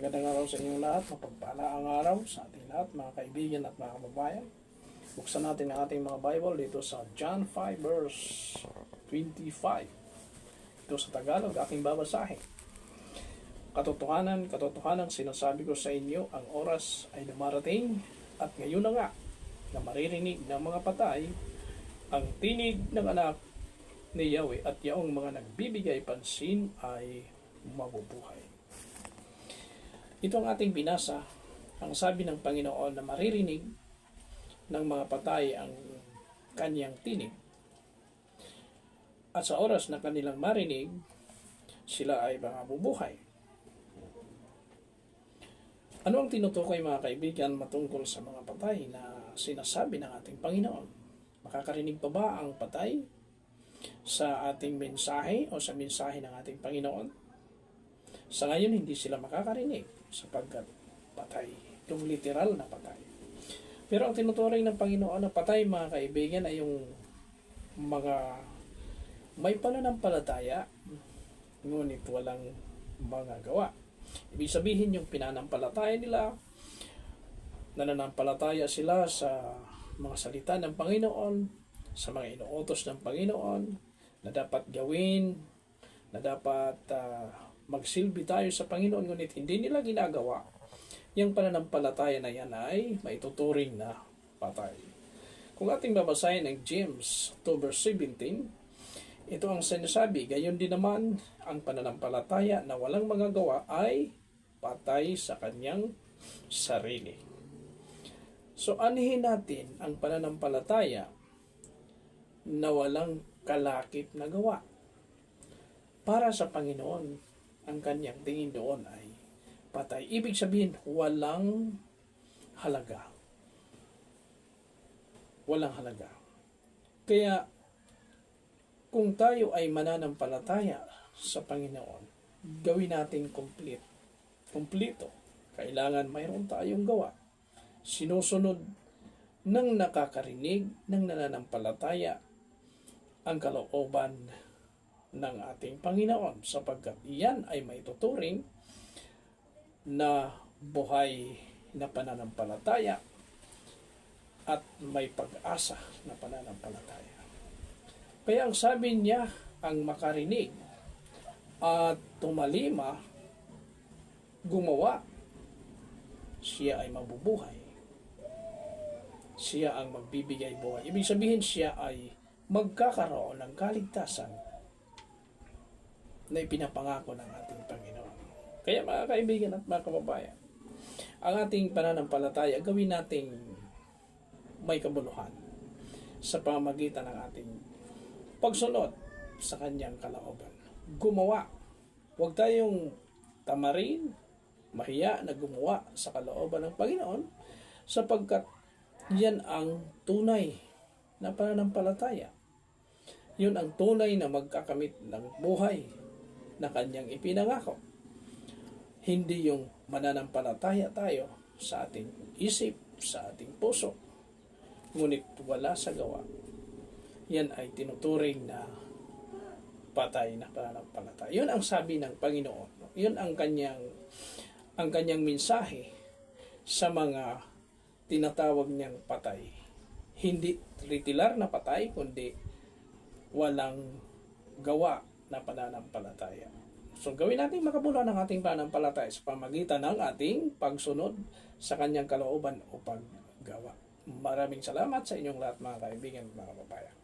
Magandang araw sa inyong lahat, mapagpala ang araw sa ating lahat, mga kaibigan at mga kababayan. Buksan natin ang ating mga Bible dito sa John 5 verse 25. Ito sa Tagalog, aking babasahin. Katotohanan, katotohanan, sinasabi ko sa inyo, ang oras ay dumarating at ngayon na nga na maririnig ng mga patay ang tinig ng anak ni Yahweh at yaong mga nagbibigay pansin ay mabubuhay. Ito ang ating binasa. Ang sabi ng Panginoon na maririnig ng mga patay ang kanyang tinig. At sa oras na kanilang marinig, sila ay mga bubuhay. Ano ang tinutukoy mga kaibigan matungkol sa mga patay na sinasabi ng ating Panginoon? Makakarinig pa ba ang patay sa ating mensahe o sa mensahe ng ating Panginoon? Sa ngayon, hindi sila makakarinig sapagkat patay. Yung literal na patay. Pero ang tinuturing ng Panginoon na patay, mga kaibigan, ay yung mga may pananampalataya, ngunit walang mga gawa. Ibig sabihin yung pinanampalataya nila, nananampalataya sila sa mga salita ng Panginoon, sa mga inuutos ng Panginoon, na dapat gawin, na dapat ah, magsilbi tayo sa Panginoon, ngunit hindi nila ginagawa, yung pananampalataya na yan ay maituturing na patay. Kung ating babasahin ang James 2 verse 17, ito ang sinasabi, gayon din naman ang pananampalataya na walang mga gawa ay patay sa kanyang sarili. So anihin natin ang pananampalataya na walang kalakip na gawa. Para sa Panginoon, ang kanyang tingin doon ay patay. Ibig sabihin, walang halaga. Walang halaga. Kaya, kung tayo ay mananampalataya sa Panginoon, gawin natin complete. Kompleto. Kailangan mayroon tayong gawa. Sinusunod ng nakakarinig ng nananampalataya ang kalooban ng ating Panginoon sapagkat iyan ay may tuturing na buhay na pananampalataya at may pag-asa na pananampalataya. Kaya ang sabi niya, ang makarinig at tumalima, gumawa, siya ay mabubuhay. Siya ang magbibigay buhay. Ibig sabihin siya ay magkakaroon ng kaligtasan na ipinapangako ng ating Panginoon. Kaya mga kaibigan at mga kababayan, ang ating pananampalataya gawin nating may kabuluhan sa pamagitan ng ating pagsunod sa kanyang kalooban. Gumawa. Huwag tayong tamarin, mahiya na gumawa sa kalooban ng Panginoon sapagkat yan ang tunay na pananampalataya. Yun ang tunay na magkakamit ng buhay na kanyang ipinangako. Hindi yung mananampalataya tayo sa ating isip, sa ating puso, ngunit wala sa gawa. Yan ay tinuturing na patay na pananampalataya. Yun ang sabi ng Panginoon. Yun ang kanyang ang kanyang mensahe sa mga tinatawag niyang patay. Hindi ritilar na patay, kundi walang gawa na pananampalataya. So gawin natin makabuluhan ang ating pananampalataya sa pamagitan ng ating pagsunod sa kanyang kalooban o paggawa. Maraming salamat sa inyong lahat mga kaibigan at mga kababayan.